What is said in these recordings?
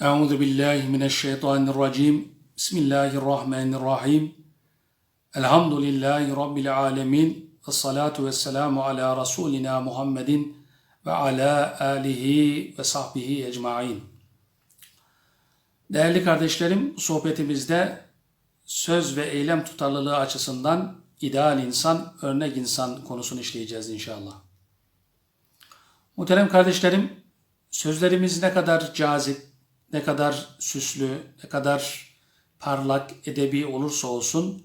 Euzu billahi mineşşeytanirracim. Bismillahirrahmanirrahim. Elhamdülillahi rabbil alamin. Ve salatu vesselamu ala rasulina Muhammedin ve ala alihi ve sahbihi ecmaîn. Değerli kardeşlerim, sohbetimizde söz ve eylem tutarlılığı açısından ideal insan, örnek insan konusunu işleyeceğiz inşallah. Muhterem kardeşlerim, sözlerimiz ne kadar cazip, ne kadar süslü, ne kadar parlak, edebi olursa olsun,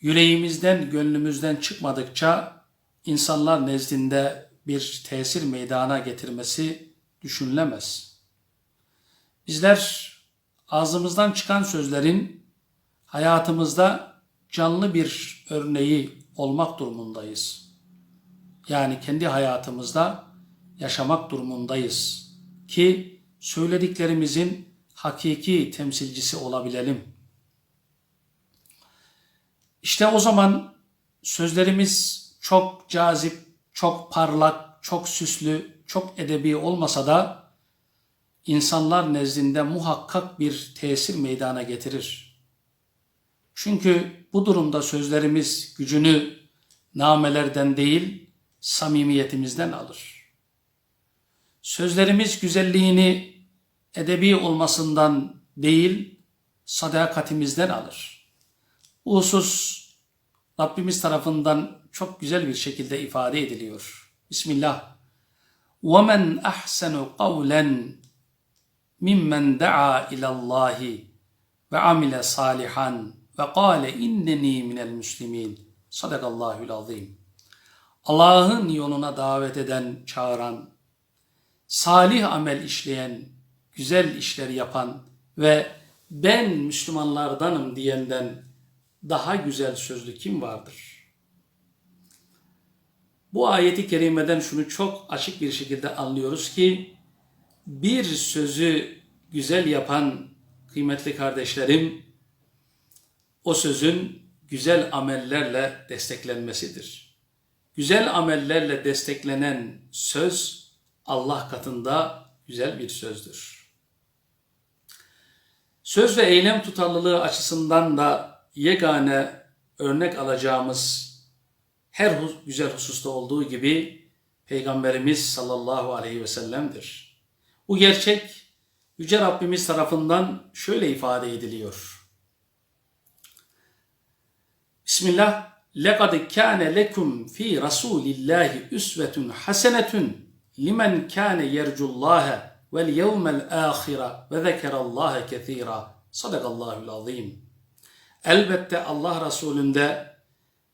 yüreğimizden, gönlümüzden çıkmadıkça insanlar nezdinde bir tesir meydana getirmesi düşünülemez. Bizler ağzımızdan çıkan sözlerin hayatımızda canlı bir örneği olmak durumundayız. Yani kendi hayatımızda yaşamak durumundayız ki söylediklerimizin hakiki temsilcisi olabilelim. İşte o zaman sözlerimiz çok cazip, çok parlak, çok süslü, çok edebi olmasa da insanlar nezdinde muhakkak bir tesir meydana getirir. Çünkü bu durumda sözlerimiz gücünü namelerden değil, samimiyetimizden alır. Sözlerimiz güzelliğini edebi olmasından değil, sadakatimizden alır. Bu husus Rabbimiz tarafından çok güzel bir şekilde ifade ediliyor. Bismillah. وَمَنْ أَحْسَنُ قَوْلًا مِمَّنْ دَعَا إِلَى اللّٰهِ وَعَمِلَ صَالِحًا وَقَالَ اِنَّنِي مِنَ الْمُسْلِمِينَ Sadakallahül azim. Allah'ın yoluna davet eden, çağıran, salih amel işleyen, güzel işler yapan ve ben Müslümanlardanım diyenden daha güzel sözlü kim vardır? Bu ayeti kerimeden şunu çok açık bir şekilde anlıyoruz ki bir sözü güzel yapan kıymetli kardeşlerim o sözün güzel amellerle desteklenmesidir. Güzel amellerle desteklenen söz Allah katında güzel bir sözdür. Söz ve eylem tutarlılığı açısından da yegane örnek alacağımız her güzel hususta olduğu gibi Peygamberimiz sallallahu aleyhi ve sellem'dir. Bu gerçek Yüce Rabbimiz tarafından şöyle ifade ediliyor. Bismillah. لَقَدْ كَانَ لَكُمْ ف۪ي رَسُولِ اللّٰهِ اُسْوَةٌ حَسَنَةٌ لِمَنْ كَانَ يَرْجُ اللّٰهَ vel yevmel ahira ve zekerallâhe kethîrâ. Sadakallâhul azîm. Elbette Allah Resulü'nde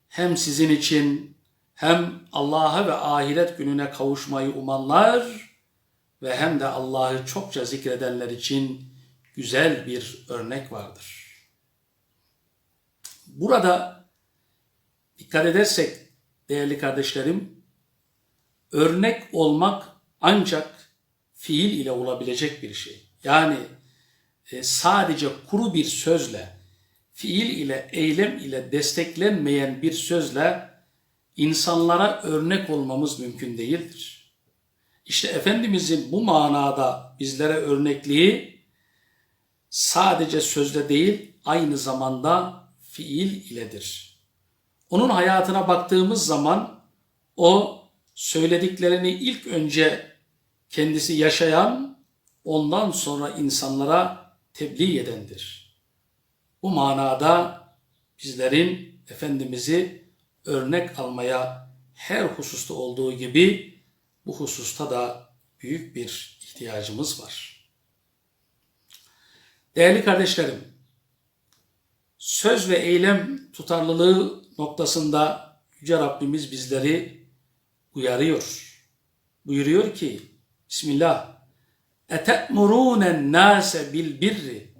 hem sizin için hem Allah'a ve ahiret gününe kavuşmayı umanlar ve hem de Allah'ı çokça zikredenler için güzel bir örnek vardır. Burada dikkat edersek değerli kardeşlerim örnek olmak ancak fiil ile olabilecek bir şey. Yani e, sadece kuru bir sözle, fiil ile, eylem ile desteklenmeyen bir sözle insanlara örnek olmamız mümkün değildir. İşte Efendimizin bu manada bizlere örnekliği sadece sözde değil, aynı zamanda fiil iledir. Onun hayatına baktığımız zaman o söylediklerini ilk önce kendisi yaşayan, ondan sonra insanlara tebliğ edendir. Bu manada bizlerin Efendimiz'i örnek almaya her hususta olduğu gibi bu hususta da büyük bir ihtiyacımız var. Değerli kardeşlerim, söz ve eylem tutarlılığı noktasında Yüce Rabbimiz bizleri uyarıyor. Buyuruyor ki, Bismillah. Ete'murûnen nâse bil birri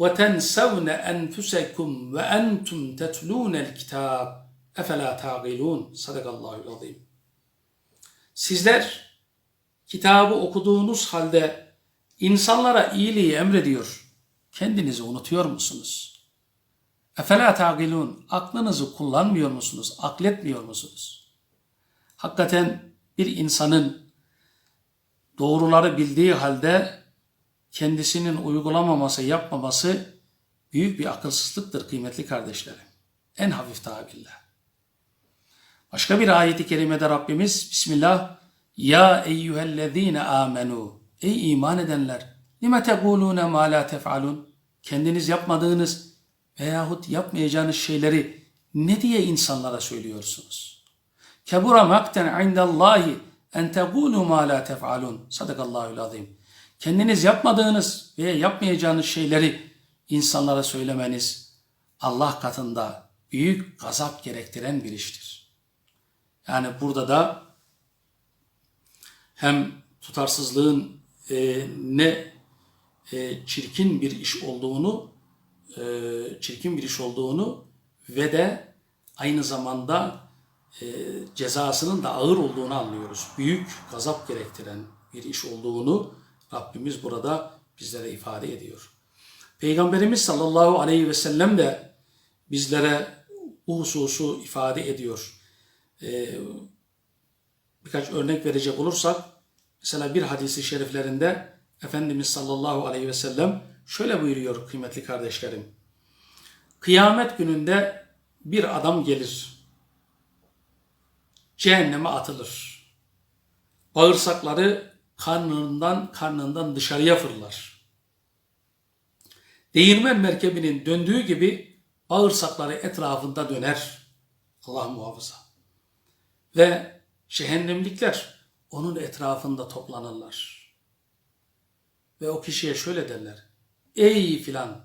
ve tensevne enfusekum ve entum tetlûnel kitâb efela tâgilûn. Sadakallahu azim. Sizler kitabı okuduğunuz halde insanlara iyiliği emrediyor. Kendinizi unutuyor musunuz? Efela tâgilûn. Aklınızı kullanmıyor musunuz? Akletmiyor musunuz? Hakikaten bir insanın doğruları bildiği halde kendisinin uygulamaması, yapmaması büyük bir akılsızlıktır kıymetli kardeşlerim. En hafif tabirle. Başka bir ayeti kerimede Rabbimiz Bismillah Ya eyyühellezine amenu Ey iman edenler lime tegulune ma la tef'alun Kendiniz yapmadığınız veyahut yapmayacağınız şeyleri ne diye insanlara söylüyorsunuz? Kebura makten indallahi en tegulu ma la tef'alun. Sadakallahul azim. Kendiniz yapmadığınız veya yapmayacağınız şeyleri insanlara söylemeniz Allah katında büyük gazap gerektiren bir iştir. Yani burada da hem tutarsızlığın e, ne e, çirkin bir iş olduğunu e, çirkin bir iş olduğunu ve de aynı zamanda e, cezasının da ağır olduğunu anlıyoruz. Büyük gazap gerektiren bir iş olduğunu Rabbimiz burada bizlere ifade ediyor. Peygamberimiz sallallahu aleyhi ve sellem de bizlere bu hususu ifade ediyor. E, birkaç örnek verecek olursak, mesela bir hadisi şeriflerinde Efendimiz sallallahu aleyhi ve sellem şöyle buyuruyor kıymetli kardeşlerim. Kıyamet gününde bir adam gelir. Cehenneme atılır. Bağırsakları karnından karnından dışarıya fırlar. Değirmen merkebinin döndüğü gibi bağırsakları etrafında döner. Allah muhafaza. Ve cehennemlikler onun etrafında toplanırlar. Ve o kişiye şöyle derler. Ey filan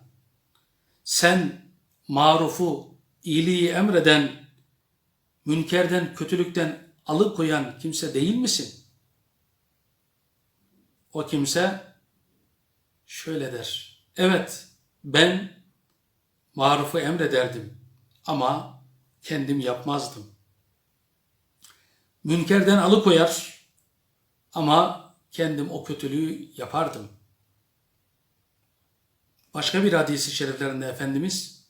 sen marufu, iyiliği emreden, münkerden, kötülükten alıkoyan kimse değil misin? O kimse şöyle der. Evet ben marufu emrederdim ama kendim yapmazdım. Münkerden alıkoyar ama kendim o kötülüğü yapardım. Başka bir hadisi şeriflerinde Efendimiz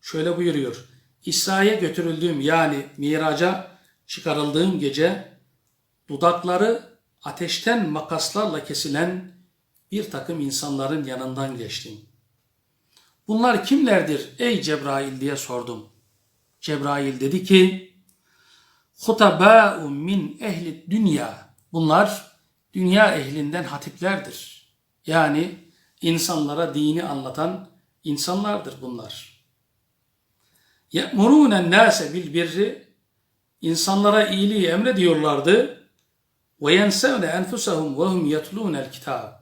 şöyle buyuruyor. İsra'ya götürüldüğüm yani miraca çıkarıldığım gece dudakları ateşten makaslarla kesilen bir takım insanların yanından geçtim. Bunlar kimlerdir ey Cebrail diye sordum. Cebrail dedi ki Hutabâ'u min ehli dünya. Bunlar dünya ehlinden hatiplerdir. Yani insanlara dini anlatan insanlardır bunlar. Ye'murûnen nâse bil birri insanlara iyiliği emrediyorlardı. Ve yensevne enfusahum ve hum yetlûnel kitab.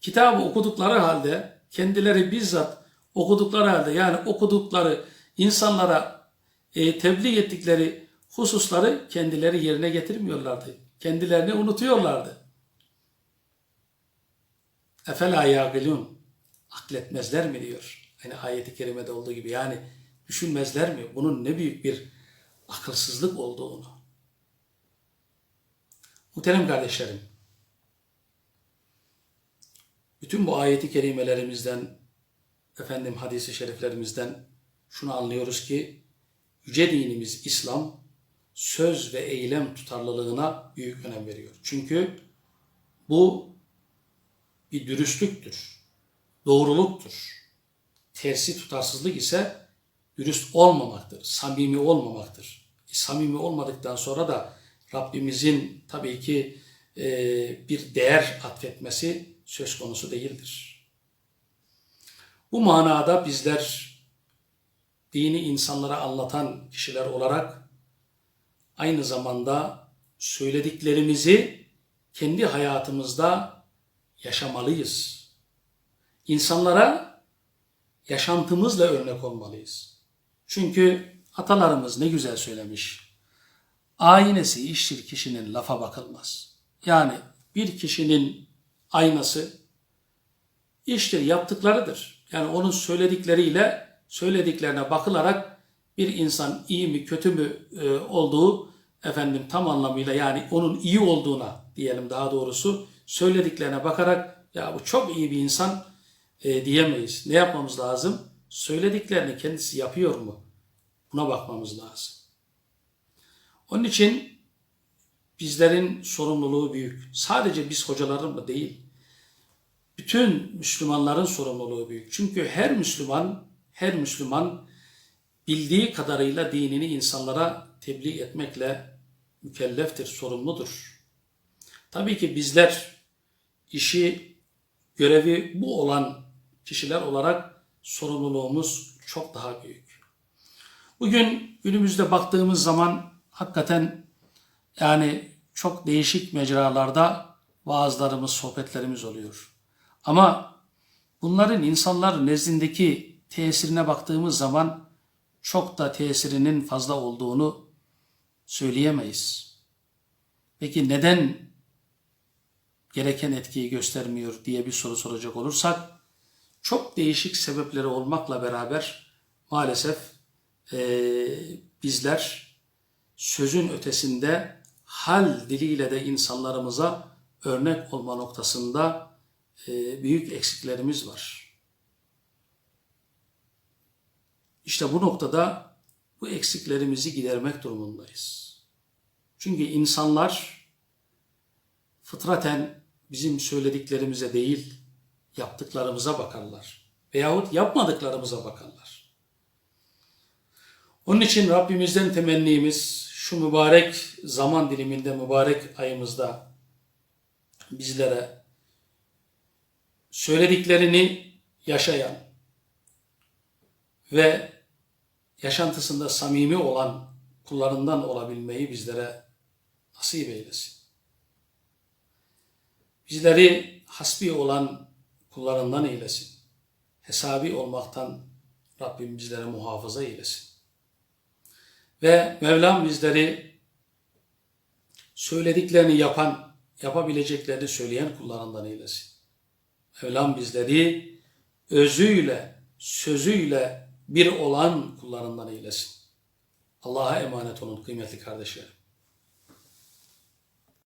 Kitabı okudukları halde kendileri bizzat okudukları halde yani okudukları insanlara e, tebliğ ettikleri hususları kendileri yerine getirmiyorlardı. Kendilerini unutuyorlardı. Efela yagilun. Akletmezler mi diyor. Hani ayeti kerimede olduğu gibi yani düşünmezler mi? Bunun ne büyük bir akılsızlık olduğunu. Muhterem kardeşlerim, bütün bu ayeti kerimelerimizden, efendim hadisi şeriflerimizden şunu anlıyoruz ki, yüce dinimiz İslam, söz ve eylem tutarlılığına büyük önem veriyor. Çünkü bu bir dürüstlüktür, doğruluktur. Tersi tutarsızlık ise dürüst olmamaktır, samimi olmamaktır. E, samimi olmadıktan sonra da Rabbimizin tabii ki e, bir değer atfetmesi söz konusu değildir. Bu manada bizler dini insanlara anlatan kişiler olarak aynı zamanda söylediklerimizi kendi hayatımızda yaşamalıyız. İnsanlara yaşantımızla örnek olmalıyız. Çünkü atalarımız ne güzel söylemiş. Aynesi iştir kişinin lafa bakılmaz. Yani bir kişinin aynası iştir, yaptıklarıdır. Yani onun söyledikleriyle söylediklerine bakılarak bir insan iyi mi kötü mü e, olduğu efendim tam anlamıyla yani onun iyi olduğuna diyelim daha doğrusu söylediklerine bakarak ya bu çok iyi bir insan e, diyemeyiz. Ne yapmamız lazım? Söylediklerini kendisi yapıyor mu? Buna bakmamız lazım. Onun için bizlerin sorumluluğu büyük. Sadece biz hocaların mı değil. bütün Müslümanların sorumluluğu büyük. Çünkü her Müslüman, her Müslüman bildiği kadarıyla dinini insanlara tebliğ etmekle mükelleftir, sorumludur. Tabii ki bizler işi, görevi bu olan kişiler olarak sorumluluğumuz çok daha büyük. Bugün günümüzde baktığımız zaman hakikaten yani çok değişik mecralarda vaazlarımız, sohbetlerimiz oluyor. Ama bunların insanlar nezdindeki tesirine baktığımız zaman çok da tesirinin fazla olduğunu söyleyemeyiz. Peki neden gereken etkiyi göstermiyor diye bir soru soracak olursak çok değişik sebepleri olmakla beraber maalesef eee, bizler sözün ötesinde hal diliyle de insanlarımıza örnek olma noktasında eee, büyük eksiklerimiz var. İşte bu noktada bu eksiklerimizi gidermek durumundayız. Çünkü insanlar fıtraten bizim söylediklerimize değil, yaptıklarımıza bakarlar. Veyahut yapmadıklarımıza bakarlar. Onun için Rabbimizden temennimiz şu mübarek zaman diliminde, mübarek ayımızda bizlere söylediklerini yaşayan ve yaşantısında samimi olan kullarından olabilmeyi bizlere nasip eylesin. Bizleri hasbi olan kullarından eylesin. Hesabi olmaktan Rabbim bizlere muhafaza eylesin. Ve Mevlam bizleri söylediklerini yapan, yapabileceklerini söyleyen kullarından eylesin. Mevlam bizleri özüyle, sözüyle bir olan kullarından eylesin. Allah'a emanet olun kıymetli kardeşlerim.